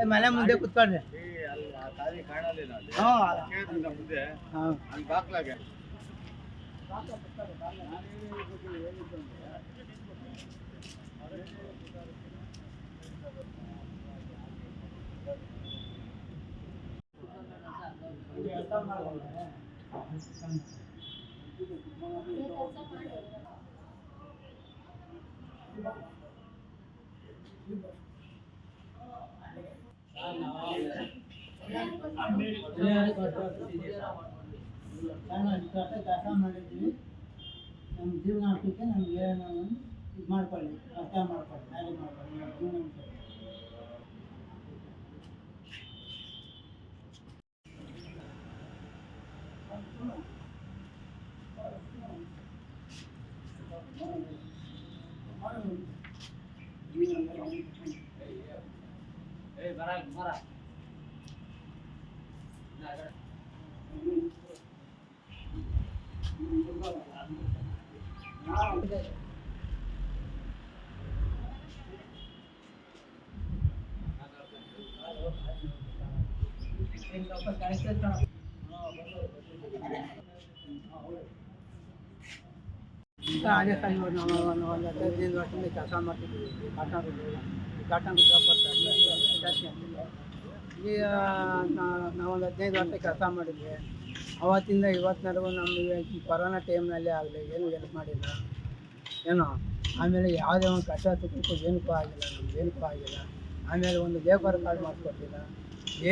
ಏ, ಮನೆ ಮುಂದೆ ಕುತ್ಕೊಂಡ್ರೆ. ಹಾಂ. ಹಾಂ ಕೆಲಸ ಮಾಡಿದ್ವಿ ನಮ್ಮ ಜೀವನ ಹಾಕಲಿಕ್ಕೆ ನಮ್ಗೆ ಏನೋ ಒಂದು ಇದು ಮಾಡ್ಕೊಳ್ಳಿ ಅರ್ಥ ಮಾಡ್ಕೊಳ್ಳಿ ಮ್ಯಾರೇಜ್ ಮಾಡ್ಕೊಳ್ಳಿ ನಮ್ಮ ಜೀವನ ಅಂತ. ಅದೇ ಸರ್ ಇವಾಗ ನಾವು ಒಂದು ಒಂದು ಹದಿನೈದು ವರ್ಷದಿಂದ ಕೆಲಸ ಮಾಡ್ತಿದ್ವಿ ಕಾಟನ್ ಈ ಕಾಟನ್ ಜಾಸ್ತಿ ಆಗ್ತಿದೆ ಈಗ ನಾ- ನಾವೊಂದು ಹದಿನೈದು ವರ್ಷ ಕೆಲಸ ಮಾಡಿದ್ವಿ. ಅವತ್ತಿಂದ ಇವತ್ತಿನವರೆಗೂ ನಮಗೆ ಈ ಕೊರೋನಾ ಟೈಮ್ನಲ್ಲೇ ಆಗಲಿ, ಏನು ಹೆಲ್ಪ್ ಮಾಡಿಲ್ಲ. ಏನೋ? ಆಮೇಲೆ ಯಾವುದೇ ಒಂದು ಕಷ್ಟ ಸುಖಕ್ಕೂ ಏನಕ್ಕೂ ಆಗಿಲ್ಲ, ನಮ್ಗೆ ಏನಕ್ಕೂ ಆಗಿಲ್ಲ. ಆಮೇಲೆ ಒಂದು ಲೇಬರ್ ಕಾರ್ಡ್ ಮಾಡಿಕೊಟ್ಟಿಲ್ಲ.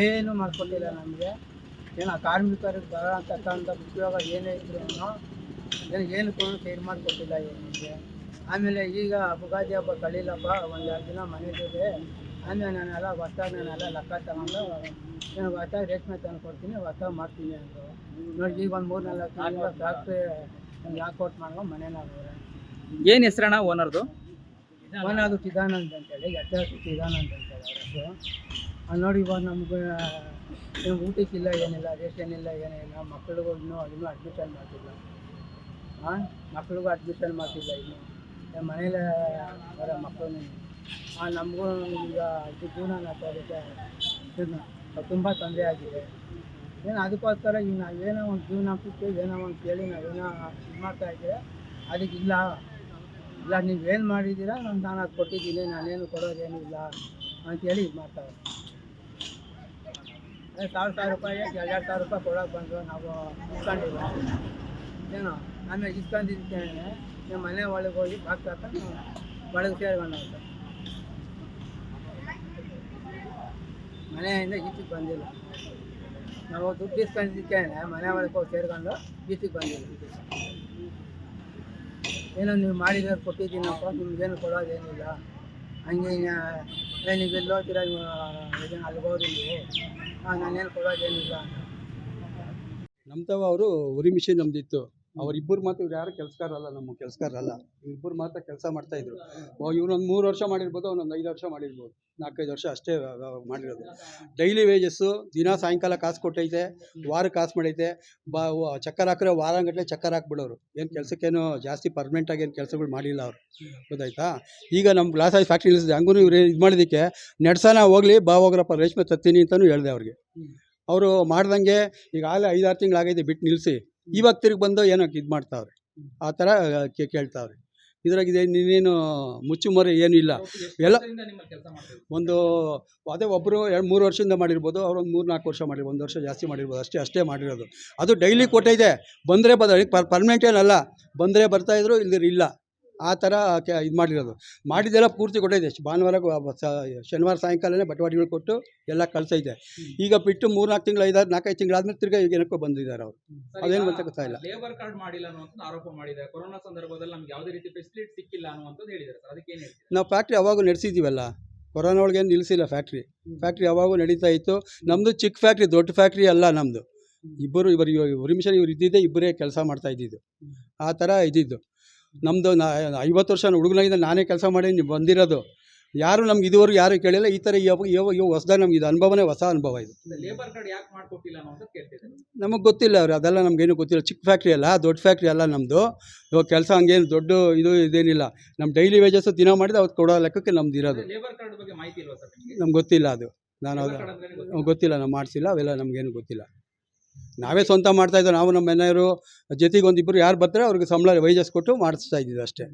ಏನೂ ಮಾಡಿಕೊಟ್ಟಿಲ್ಲ ನಮಗೆ. ಏನೋ ಕಾರ್ಮಿಕರಿಗೆ ಬರೋಂತಕ್ಕಂಥ ಉಪಯೋಗ ಏನೇ ಇದ್ರೂ ಏನು ಕೂಡ ಸೇರ್ ಮಾಡಿಕೊಟ್ಟಿಲ್ಲ ಏನು ನಮಗೆ. ಆಮೇಲೆ ಈಗ ಉಗಾದಿ ಹಬ್ಬ ಕಳೀಲಪ್ಪ ಒಂದು ಎರಡು ದಿನ ಮನೇಲಿದೆ ಆಮೇಲೆ ನಾನೆಲ್ಲ ಹೊಸ ನಾನೆಲ್ಲ ಲೆಕ್ಕ ತಗೊಂಡು ನಾನು ಹೊಸ ರೇಷ್ಮೆ ತಂದು ಕೊಡ್ತೀನಿ ಹೊಸ ಮಾಡ್ತೀನಿ ಅಂದರು. ನೋಡಿ ಈಗ ಒಂದು ಮೂರು ನಾಲ್ಕು ತಿಂಗಳ ಫ್ಯಾಕ್ಟ್ರಿ ಮಾಡೋ ಮಾಡ್ಕೊಂಡು ಏನು ಏನ್ ಹೆಸರಣ್ಣ ಓನರ್ದು ಅದು ಚಿದಾನಂದ್ ಅಂತೇಳಿ ಎತ್ತ ಚಿದಾನಂದ್ ಅಂತೇಳಿ ಅವ್ರ ಹೆಸರು ಅಲ್ಲಿ ನೋಡಿ ಇವಾಗ ನಮ್ಗೆ ಊಟಕ್ಕಿಲ್ಲ ಏನಿಲ್ಲ ರೇಷನ್ ಇಲ್ಲ ಏನಿಲ್ಲ ಮಕ್ಕಳಿಗೂ ಇನ್ನೂ ಇನ್ನೂ ಅಡ್ಮಿಷನ್ ಮಾಡ್ತಿಲ್ಲ. ಹಾಂ ಮಕ್ಳಿಗೂ ಅಡ್ಮಿಷನ್ ಮಾಡ್ತಿಲ್ಲ ಇನ್ನು. ಮನೇಲೆ ಬರೋ ಮಕ್ಕಳು ಹಾಂ ನಮಗೂ ಈಗ ಜೀವನ ನಡೆಸೋದಕ್ಕೆ ತುಂಬ ತೊಂದರೆ ಆಗಿದೆ. ಏನು ಅದಕ್ಕೋಸ್ಕರ ಈಗ ಏನೋ ಒಂದು ಜೀವನ ಹಾಕ್ತಿತ್ತು ಏನೋ ಒಂದು ಕೇಳಿ ನಾವೇನೋ ಇದು ಮಾಡ್ತಾ ಇದ್ದೀವಿ ಅದಕ್ಕೆ ಇಲ್ಲ. ಇಲ್ಲ ಏನು ಮಾಡಿದ್ದೀರಾ ನಾನು ನಾನು ಅದು ಕೊಟ್ಟಿದ್ದೀನಿ, ನಾನೇನು ಕೊಡೋದೇನು ಇಲ್ಲ ಅಂತೇಳಿ ಇದು ಮಾಡ್ತಾರೆ ಸಾವಿರ ಸಾವಿರ ರೂಪಾಯಿ ಎರಡು ಸಾವಿರ ರೂಪಾಯಿ ಕೊಡೋಕೆ ಬಂದು ನಾವು ಇಸ್ಕೊಂಡಿಲ್ಲ. ಏನೋ ಆಮೇಲೆ ಇಸ್ಕೊಂಡಿದ್ದೇನೆ ನಮ್ಮ ಮನೆ ಒಳಗೆ ಹೋಗಿ ಬಾಕ್ಸ್ ಹಾಕೊಂಡು ಒಳಗೆ ಸೇರ್ಕೊಂಡು ಸರ್ ಮನೆಯಿಂದ ಈಚೆಗೆ ಬಂದಿಲ್ಲ. ನಾವು ದುಡ್ಡು ಇಸ್ಕೊಂಡಿದ್ದೇನೆ, ಮನೆ ಒಳಗೆ ಹೋಗಿ ಸೇರ್ಕೊಂಡು ಬೀಚಿಗೆ ಬಂದಿಲ್ಲ ಏನೋ ನೀವು ಮಾಡಿದ್ರೆ ಕೊಟ್ಟಿದ್ದೀನಪ್ಪ, ನಿಮ್ಗೇನು ಕೊಡೋದೇನಿಲ್ಲ. ಹಂಗೆ ನೀವು ಎಲ್ಲಿ ಹೋಗ್ತೀರಾ ಇದನ್ನು ನಾನೇನು ಕೊಡೋದೇನಿಲ್ಲ. ನಮ್ತವ ಅವರು ಉರಿ ಮಿಷಿನ್ ನಮ್ದಿತ್ತು. ಅವರಿಬ್ಬರು ಮಾತ್ರ ಇವ್ರು ಯಾರು ಕೆಲಸಗಾರಲ್ಲ ನಮ್ಮ ಕೆಲಸಗಾರಲ್ಲ ಇಬ್ಬರು ಮಾತ್ರ ಕೆಲಸ ಮಾಡ್ತಾ ಇದ್ರು. ಇವ್ರೊಂದು ಮೂರು ವರ್ಷ ಮಾಡಿರ್ಬೋದು ಅವ್ನೊಂದು ಐದು ವರ್ಷ ಮಾಡಿರ್ಬೋದು ನಾಲ್ಕೈದು ವರ್ಷ ಅಷ್ಟೇ ಮಾಡಿರೋದು. ಡೈಲಿ ವೇಜಸ್ಸು ದಿನ ಸಾಯಂಕಾಲ ಕಾಸು ಕೊಟ್ಟೈತೆ ವಾರ ಕಾಸು ಮಾಡೈತೆ ಬಾ ಚಕ್ಕರ್ ಹಾಕಿದ್ರೆ ವಾರಂಗಟ್ಲೆ ಚಕ್ಕರ್ ಹಾಕ್ಬಿಡೋರು. ಏನು ಕೆಲಸಕ್ಕೇನು ಜಾಸ್ತಿ ಪರ್ಮನೆಂಟಾಗಿ ಏನು ಕೆಲಸಗಳು ಮಾಡಿಲ್ಲ ಅವರು. ಗೊತ್ತಾಯ್ತಾ? ಈಗ ನಮ್ಮ ಗ್ಲಾಸ್ ಐಸ್ ಫ್ಯಾಕ್ಟ್ರಿ ಹಂಗೂ ಇವ್ರು ಇದು ಮಾಡಿದ್ದಕ್ಕೆ ನಡ್ಸೋಣ ಹೋಗ್ಲಿ ಬಾ ಹೋಗ್ರಪ್ಪ ರೇಷ್ಮೆ ತತ್ತೀನಿ ಅಂತಲೂ ಹೇಳ್ದೆ ಅವ್ರಿಗೆ. ಅವರು ಮಾಡ್ದಂಗೆ ಈಗ ಆಗಲೇ ಐದಾರು ತಿಂಗಳಾಗೈತೆ ಬಿಟ್ಟು ನಿಲ್ಲಿಸಿ ಇವಾಗ ತಿರುಗಿ ಬಂದು ಏನೋ ಇದು ಮಾಡ್ತಾವ್ರೆ. ಆ ಥರ ಕೇ- ಕೇಳ್ತಾವ್ರೆ. ಇದ್ರಾಗ ಇದೆ ನೀನೇನು ಮುಚ್ಚುಮರೆ ಏನು ಇಲ್ಲ. ಎಲ್ಲ ಒಂದು ಅದೇ ಒಬ್ಬರು ಎರಡು ಮೂರು ವರ್ಷದಿಂದ ಮಾಡಿರ್ಬೋದು ಅವ್ರು ಒಂದು ಮೂರು ನಾಲ್ಕು ವರ್ಷ ಮಾಡಿರ್ಬೋದು ಒಂದು ವರ್ಷ ಜಾಸ್ತಿ ಮಾಡಿರ್ಬೋದು ಅಷ್ಟೇ ಅಷ್ಟೇ ಮಾಡಿರೋದು. ಅದು ಡೈಲಿ ಕೊಟ್ಟೈತೆ ಬಂದರೆ ಬದ ಪರ್ಮನೆಂಟ್ ಏನಲ್ಲ. ಬಂದರೆ ಬರ್ತಾಯಿದ್ರು ಇಲ್ದಿರ ಇಲ್ಲ. ಆ ಥರ ಇದು ಮಾಡಿರೋದು. ಮಾಡಿದ್ದೆಲ್ಲ ಪೂರ್ತಿ ಕೊಟ್ಟೈತೆ ಭಾನುವಾರ ಶನಿವಾರ ಸಾಯಂಕಾಲನೇ ಬಟವಾಡಿಗಳು ಕೊಟ್ಟು ಎಲ್ಲ ಕಳಿಸೈತೆ ಈಗ ಬಿಟ್ಟು ಮೂರು ನಾಲ್ಕು ತಿಂಗಳು ಐದಾರು ನಾಲ್ಕೈದು ತಿಂಗಳಾದ್ಮೇಲೆ ತಿರ್ಗಿ ಈಗ ಏನಕ್ಕೋ ಬಂದಿದ್ದಾರೆ ಅವರು. ಅದೇನು ಅಂತ ಗೊತ್ತಾಗಿಲ್ಲ ಲೇಬರ್ ಕಾರ್ಡ್ ಮಾಡಿಲ್ಲ ಆರೋಪ ಮಾಡಿದೆ ಕೊರೋನಾ ಸಂದರ್ಭದಲ್ಲಿ ನಮ್ಗೆ ಯಾವುದೇ ರೀತಿ ಫೆಸಿಲಿಟಿ ಸಿಕ್ಕಿಲ್ಲ ಅನ್ನುವಂಥದ್ದು ಹೇಳಿದ್ದಾರೆ ಸರ್. ಅದಕ್ಕೆ ನಾವು ಫ್ಯಾಕ್ಟ್ರಿ ಯಾವಾಗೂ ನಡೆಸಿದ್ದೀವಲ್ಲ ಕೊರೋನಾ ಒಳಗೆ ಏನು ನಿಲ್ಲಿಸಿಲ್ಲ ಫ್ಯಾಕ್ಟ್ರಿ ಫ್ಯಾಕ್ಟ್ರಿ ಯಾವಾಗೂ ನಡೀತಾ ಇತ್ತು. ನಮ್ಮದು ಚಿಕ್ಕ ಫ್ಯಾಕ್ಟ್ರಿ ದೊಡ್ಡ ಫ್ಯಾಕ್ಟ್ರಿ ಅಲ್ಲ ನಮ್ಮದು ಇಬ್ಬರು ಇವರು ಇವರು ನಿಮಿಷ ಇವ್ರು ಇದ್ದಿದ್ದೆ ಇಬ್ಬರೇ ಕೆಲಸ ಮಾಡ್ತಾ ಇದ್ದಿದ್ದು. ಆ ಥರ ಇದ್ದಿದ್ದು. ನಮ್ಮದು ನಾ ಐವತ್ತು ವರ್ಷ ಹುಡುಗನಾಗಿಂದ ನಾನೇ ಕೆಲಸ ಮಾಡಿ ನೀವು ಬಂದಿರೋದು. ಯಾರು ನಮ್ಗೆ ಇದುವರೆಗೂ ಯಾರು ಕೇಳಿಲ್ಲ ಈ ಥರ ಹೊಸದಾಗಿ ನಮ್ಗೆ ಇದು ಅನುಭವನೇ ಹೊಸ ಅನುಭವ ಇದು. ನಮಗೆ ಗೊತ್ತಿಲ್ಲ ಅವ್ರು ಅದೆಲ್ಲ ನಮಗೇನು ಗೊತ್ತಿಲ್ಲ. ಚಿಕ್ಕ ಫ್ಯಾಕ್ಟ್ರಿ ಅಲ್ಲ ದೊಡ್ಡ ಫ್ಯಾಕ್ಟ್ರಿ ಅಲ್ಲ ನಮ್ಮದು ಇವಾಗ ಕೆಲಸ ಹಂಗೇನು ದೊಡ್ಡ ಇದು ಇದೇನಿಲ್ಲ. ನಮ್ಮ ಡೈಲಿ ವೇಜಸ್ ದಿನ ಮಾಡಿದ್ರೆ ಅವ್ರು ಕೊಡೋ ಲೆಕ್ಕಕ್ಕೆ ನಮ್ದು ಇರೋದು. ನಿಮಗೆ? ಗೊತ್ತಿಲ್ಲ ಅದು. ನಾನು. ಗೊತ್ತಿಲ್ಲ? ನಾವು ಮಾಡಿಸಿಲ್ಲ ಅವೆಲ್ಲ ನಮಗೇನು ಗೊತ್ತಿಲ್ಲ. ನಾವೇ ಸ್ವಂತ ಮಾಡ್ತಾ ಇದ್ದೋ ನಾವು ನಮ್ಮ ಮನೆಯವರು ಜೊತೆಗೆ ಒಂದಿಬ್ಬರು ಯಾರು ಬರ್ತಾರೆ ಅವ್ರಿಗೆ ಸಂಬಳ ವೈಜಸ್ ಕೊಟ್ಟು ಮಾಡಿಸ್ತಾ ಇದ್ದೀವಿ ಅಷ್ಟೇ.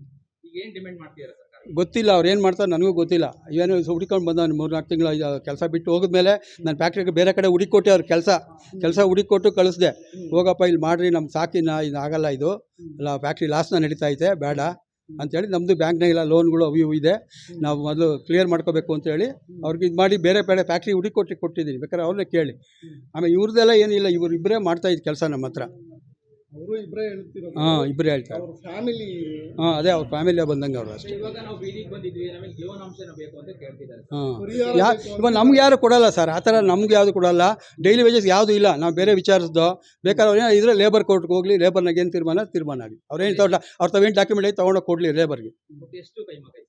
ಈಗ ಏನ್ ಡಿಮ್ಯಾಂಡ್ ಮಾಡ್ತೀರಾ ಸರ್ಕಾರ? ಗೊತ್ತಿಲ್ಲ ಅವ್ರು ಏನು ಮಾಡ್ತಾರೆ ನನಗೂ ಗೊತ್ತಿಲ್ಲ. ಏನು ಹುಡುಕೊಂಡು ಬಂದ ಮೂರು ನಾಲ್ಕು ತಿಂಗಳು ಕೆಲಸ ಬಿಟ್ಟು ಹೋಗಿದ್ಮೇಲೆ ನಾನು ಫ್ಯಾಕ್ಟ್ರಿಗೆ ಬೇರೆ ಕಡೆ ಹುಡುಕೊಟ್ಟೆ ಅವ್ರ ಕೆಲಸ. ಕೆಲಸ ಹುಡುಕೊಟ್ಟು ಕಳಿಸ್ದೆ. ಹೋಗಪ್ಪ ಇಲ್ಲಿ ಮಾಡ್ರಿ ನಮ್ಮ ಸಾಕಿನ ಇದು ಆಗಲ್ಲ ಇದು. ಇಲ್ಲ ಫ್ಯಾಕ್ಟ್ರಿ ಲಾಸ್ನ ನಡೀತಾ ಐತೆ ಬೇಡ. ಅಂತೇಳಿ ನಮ್ಮದು ಬ್ಯಾಂಕ್ನಾಗೆಲ್ಲ ಲೋನ್ಗಳು ಅವು ಇವು ಇದೆ. ನಾವು ಮೊದಲು ಕ್ಲಿಯರ್ ಮಾಡ್ಕೋಬೇಕು ಅಂತೇಳಿ ಅವ್ರಿಗೆ ಇದು ಮಾಡಿ ಬೇರೆ ಬೇರೆ ಫ್ಯಾಕ್ಟ್ರಿ ಹುಡುಕೊಟ್ಟು ಕೊಟ್ಟಿದ್ದೀನಿ. ಬೇಕಾದ್ರೆ ಅವ್ರನ್ನೇ ಕೇಳಿ. ಆಮೇಲೆ ಇವ್ರದ್ದೆಲ್ಲ ಏನಿಲ್ಲ ಇವ್ರು ಇಬ್ಬರೇ ಮಾಡ್ತಾ ಇದ್ದು ಕೆಲಸ ನಮ್ಮ ಹತ್ರ. ಅವರು ಇಬ್ಬರೇ ಹೇಳ್ತಿರೋದು. ಹಾಂ ಇಬ್ಬರೇ ಹೇಳ್ತಾರೆ. ಅವ್ರ ಫ್ಯಾಮಿಲಿ ಹಾಂ ಅದೇ ಅವ್ರ ಫ್ಯಾಮಿಲಿಯ ಬಂದಂಗೆ ಅವರು ಅಷ್ಟೇ. ಇವಾಗ ನಾವು ಬೀದಿಗೆ ಬಂದಿದ್ವಿ ನಮಗೆ ಜೀವನಾಂಶನ ಬೇಕು ಅಂತ ಕೇಳ್ತಿದ್ದಾರೆ. ಹಾಂ. ಪರಿಹಾರ ಯಾ ಬೇಕು ಇವಾಗ ನಮ್ಗೆ ಯಾರು ಕೊಡಲ್ಲ ಸರ್ ಆ ಥರ ನಮ್ಗೆ ಯಾವುದು ಕೊಡಲ್ಲ. ಡೈಲಿ ವೇಜಸ್ ಯಾವುದು ಇಲ್ಲ ನಾವು ಬೇರೆ ವಿಚಾರಿಸ್ದೋ ಬೇಕಾದ್ರೆ ಅವ್ರು ಇದ್ರೆ ಲೇಬರ್ ಕೋರ್ಟ್ಗೆ ಹೋಗಲಿ ಲೇಬರ್ನಾಗ ಏನು ತೀರ್ಮಾನ ತೀರ್ಮಾನ ಆಗಲಿ. ಏನು ತಗೊಳ್ಳ ಅವ್ರ ತಾವೇನು ಡಾಕ್ಯುಮೆಂಟ್ ಐತೆ ತೊಗೊಂಡೋಗಿ ಕೊಡಲಿ ಲೇಬರ್ಗೆ ಎಷ್ಟು ಐತೆ ಸರ್?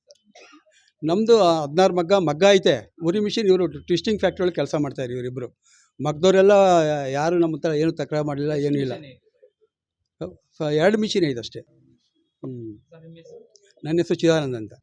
ನಮ್ಮದು ಹದಿನಾರು ಮಗ್ಗ ಮಗ್ಗ ಐತೆ. ಉರಿ ಮಿಷಿನ್ ಇವರು ಟ್ವಿಸ್ಟಿಂಗ್ ಫ್ಯಾಕ್ಟ್ರಿ ಒಳಗೆ ಕೆಲಸ ಮಾಡ್ತಾರೆ ಇವರಿಬ್ಬರು ಮಗ್ದವರೆಲ್ಲ ಯಾರು ನಮ್ಮ ಹತ್ರ ಏನು ತಕರಾರು ಮಾಡಲಿಲ್ಲ ಏನೂ ಇಲ್ಲ? ಸೊ ಎರಡು ಮಿಷಿನ್ ಐದು ಅಷ್ಟೇ. ಹ್ಞೂ ನನ್ನ ಹೆಸರು ಚಿದಾನಂದ್ ಅಂತ.